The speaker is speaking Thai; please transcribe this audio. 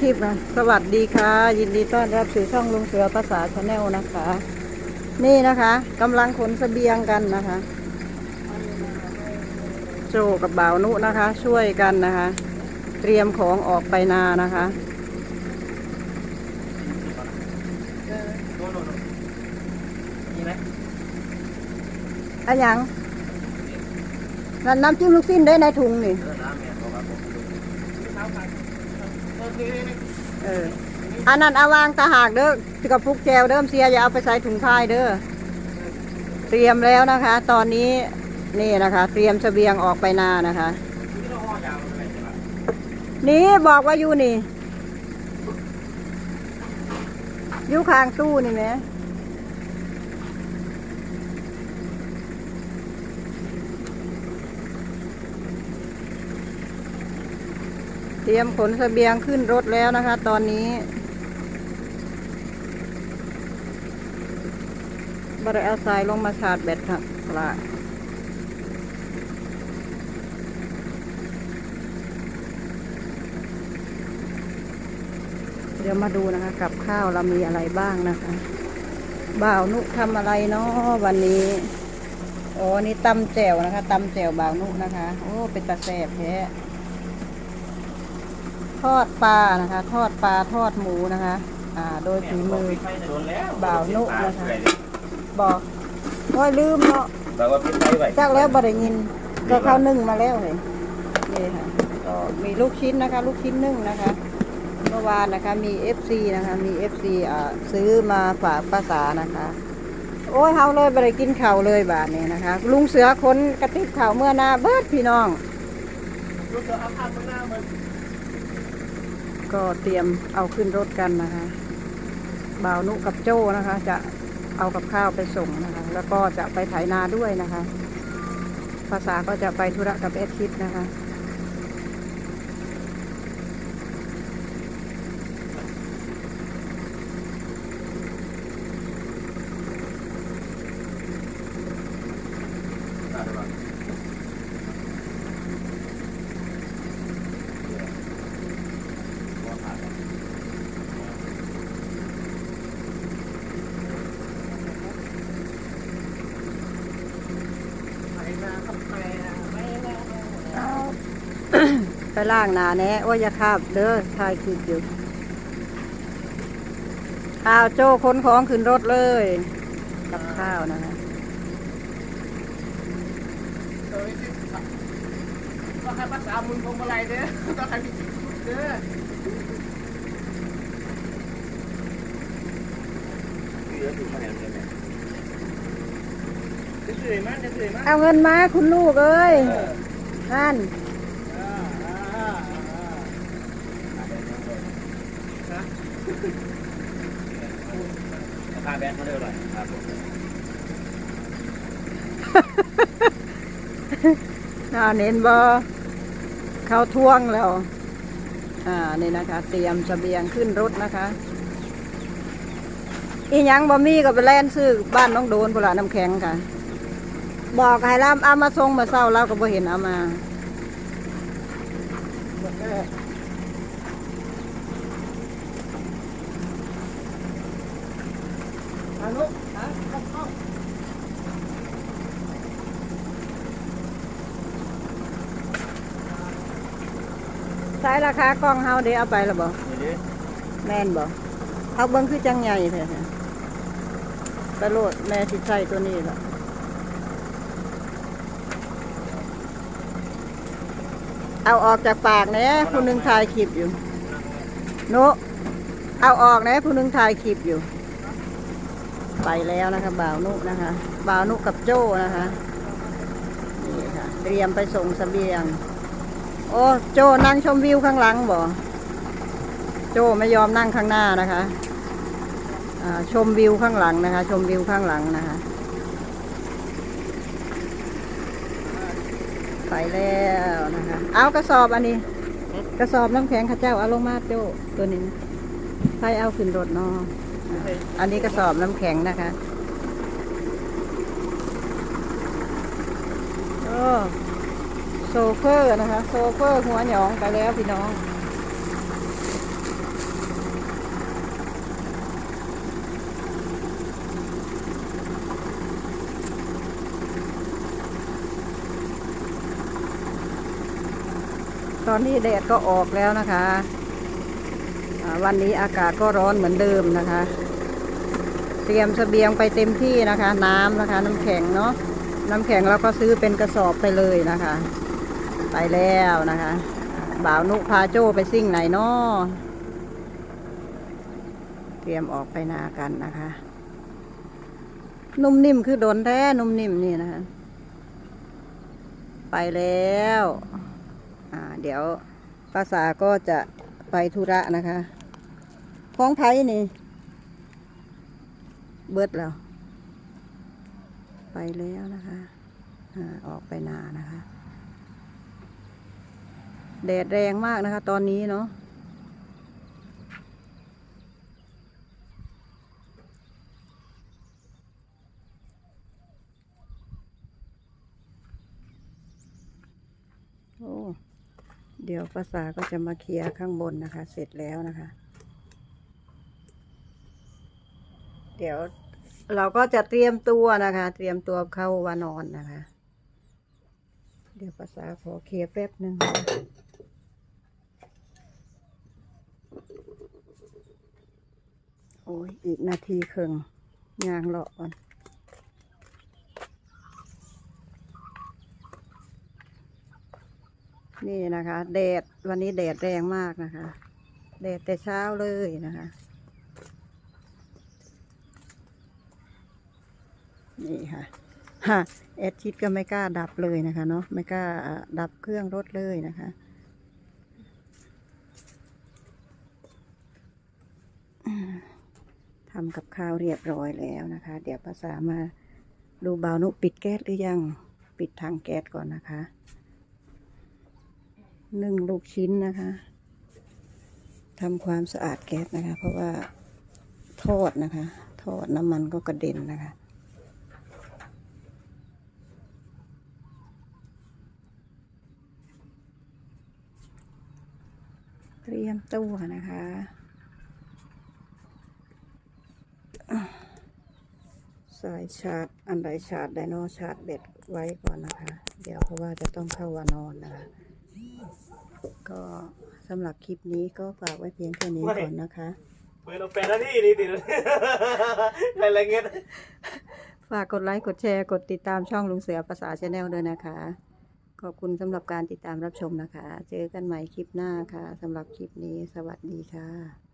คลิปนะสวัสดีค่ะ ยินดีต้อนรับสู่ช่องลุงเสือภาษาชาแนลนะคะ นี่นะคะกำลังขนเสบียงกันนะคะ โจกับบ่าวนุนะคะ ช่วยกันนะคะ เตรียมของออกไปนานะคะไอะหยังนั่นน้ำจิ้มลูกสิ้นได้ในถุงนี่ เออน้ำเนี่ยเขาครับผมเท้าไปเออนี่นี่นี่เอออันนั้นเอาวางตาหากเด้อกับพุกแจวเดิมเสียอย่าเอาไปใส่ถุงท้าเด้อเตรียมแล้วนะคะ ตอนนี้นี่นะคะ เตรียมเสบียงออกไปนานะคะ นี่เราห่อยาวเลยใช่ไหมนี่บอกว่าอยู่นี่อยู่ข้างตู้นี่ไหม เตรียมขนเสบียงขึ้นรถแล้วนะคะ ตอนนี้บริเอาสายลงมาชาร์จแบตค่ะละเดี๋ยวมาดูนะคะ กับข้าวเรามีอะไรบ้างนะคะ บ่าวนุทำอะไรเนาะวันนี้โอ้นี่ตำแจ่วนะคะตำแจ่วบ่าวนุนะคะ โอ้เป็นตาแสบแท้ ทอดปลานะคะ ทอดปลาทอดหมูนะคะ อ่า โดยฝีมือไฟโดนแล้วบ่าวนุนะคะบอกว่าลืมเนาะบอกว่าปิดไฟไว้จักแล้วบ่ได้ยิน ก็เข้านึ่งมาแล้วเลยนี่ค่ะก็มีลูกชิ้นนะคะ ลูกชิ้นนึ่งนะคะ เมื่อวานนะคะ มี FC นะคะ มี FC อ่าซื้อมาฝากภาษานะคะโอ้ยเฮาเลยบ่ได้กินข้าวเลยบาทนี้นะคะ ลุงเสือคนกระติบข้าวเมื่อหนาเบิดพี่น้องรู้สึกอาภาพมันหน้ามัน ก็เตรียมเอาขึ้นรถกันนะคะบ่าวนุกับโจ้นะคะ จะเอากับข้าวไปส่งนะคะ แล้วก็จะไปไถนาด้วยนะคะ ภาษาก็จะไปธุระกับเอดคิดนะคะ เอา ไป ล่างหนาแน่โอ้ยอย่าคาบเด้อถ่ายคลิปอยู่ข้าวโจ้ขนของขึ้นรถเลยกับข้าวนะคะต้องให้ภาษามุนพวงมาลัยเด้อต้องให้พี่เด้อเยอะสุดมาแล้วเนี่ยจะสวยมากจะสวยมากเอาเงินมาคุณลูกเอ้ยเออนั่น อ่าอ่าอ่าอ่า ราคาแบนเขาเท่าไหร่ครับผมน่าเน้นบอเข้าท่วงแล้ว อ่า นี่นะคะ เตรียมเสบียงขึ้นรถนะคะ อีหยังบ่มีก็ไปแล่นซื้อบ้านน้องโดนพนละน้ำแข็งค่ะ บอกให้เราเอามาส่งมาเศร้าเราก็บ่เห็นเอามา อนุฮะเข้าเข้าใช้ราคากล้องเฮาเดี๋ยวเอาไปและบ่นี่ดิแม่นบ่เอาเบิ่งคือจังใหญ่แท้ๆไปโลดแม่สิใช้ตัวนี้ล่ะเอาออกจากปากแหน่ผู้หนึงถ่ายคลิปอยู่ โนเอาออกแหน่ผู้หนึงถ่ายคลิปอยู่ ไปแล้วนะคะบ่าวนุนะคะบ่าวนุกับโจ้นะคะนี่ค่ะเตรียมไปส่งเสบียง โอ้โจ้นั่งชมวิวข้างหลังบ่โจ้ไม่ยอมนั่งข้างหน้านะคะอ่าชมวิวข้างหลังนะคะ ชมวิวข้างหลังนะคะ ไปแล้วนะคะ เอากระสอบอันนี้ กระสอบน้ำแข็งข้าเจ้าเอาลงมาโจ้ตัวนี้นะไปเอาขึ้นรถเนอ อันนี้กระสอบน้ำแข็งนะคะ โอ้โซเฟอร์นะคะ โซเฟอร์หัวหยองไปแล้วพี่น้องตอนนี้แดดก็ออกแล้วนะคะ วันนี้อากาศก็ร้อนเหมือนเดิมนะคะ เตรียมสเสบียงไปเต็มที่นะคะ น้ำนะคะ น้ำแข็งเนาะน้ำแข็งเราก็ซื้อเป็นกระสอบไปเลยนะคะ ไปแล้วนะคะ บ่าวนุพาโจ้ไปซิ่งไหนเนาะเตรียมออกไปนากันนะคะ นุ่มนิ่มคือโดนแท้นุ่มนิ่มนี่นะคะ ไปแล้ว อ่า เดี๋ยวภาษาก็จะ ไปธุระนะคะพ้องไผ่นี่ เบิดแล้ว ไปแล้วนะคะอออกไปนานะคะ แดดแรงมากนะคะ ตอนนี้เนาะ โอ้ เดี๋ยวภาษาก็จะมาเคลียร์ข้างบนนะคะ เสร็จแล้วนะคะ เดี๋ยวเราก็จะเตรียมตัวนะคะ เตรียมตัวเข้าวานอนนะคะ เดี๋ยวภาษาขอเคลียร์แป๊บหนึ่งโอ้ยอีกนาทีครึ่งยางเลาะก่อน นี่นะคะแดดวันนี้แดดแรงมากนะคะแดดแต่เช้าเลยนะคะนี่ค่ะฮะแอดชิดก็ไม่กล้าดับเลยนะคะเนาะไม่กล้าดับเครื่องรถเลยนะคะทำกับข้าวเรียบร้อยแล้วนะคะ เดี๋ยวภาษามาดูเบานุปิดแก๊สหรือยัง ปิดทางแก๊สก่อนนะคะ นึ่งลูกชิ้นนะคะทำความสะอาดแก๊สนะคะ เพราะว่าทอดนะคะ ทอดน้ำมันก็กระเด็นนะคะ เตรียมตัวนะคะสายชาร์จอันใดชาร์จไดโนชาร์จเบ็ดไว้ก่อนนะคะ เดี๋ยวเพราะว่าจะต้องเข้าวานอนนะคะ ก็สำหรับคลิปนี้ก็ฝากไว้เพียงแค่นี้ก่อนนะคะเปิดออกแปดนาทีดีติดอะไรเงี้ยฝากกดไลค์กดแชร์กดติดตามช่องลุงเสือภาษาชาแนลด้วยนะคะ ขอบคุณสำหรับการติดตามรับชมนะคะ เจอกันใหม่คลิปหน้าค่ะสำหรับคลิปนี้สวัสดีค่ะ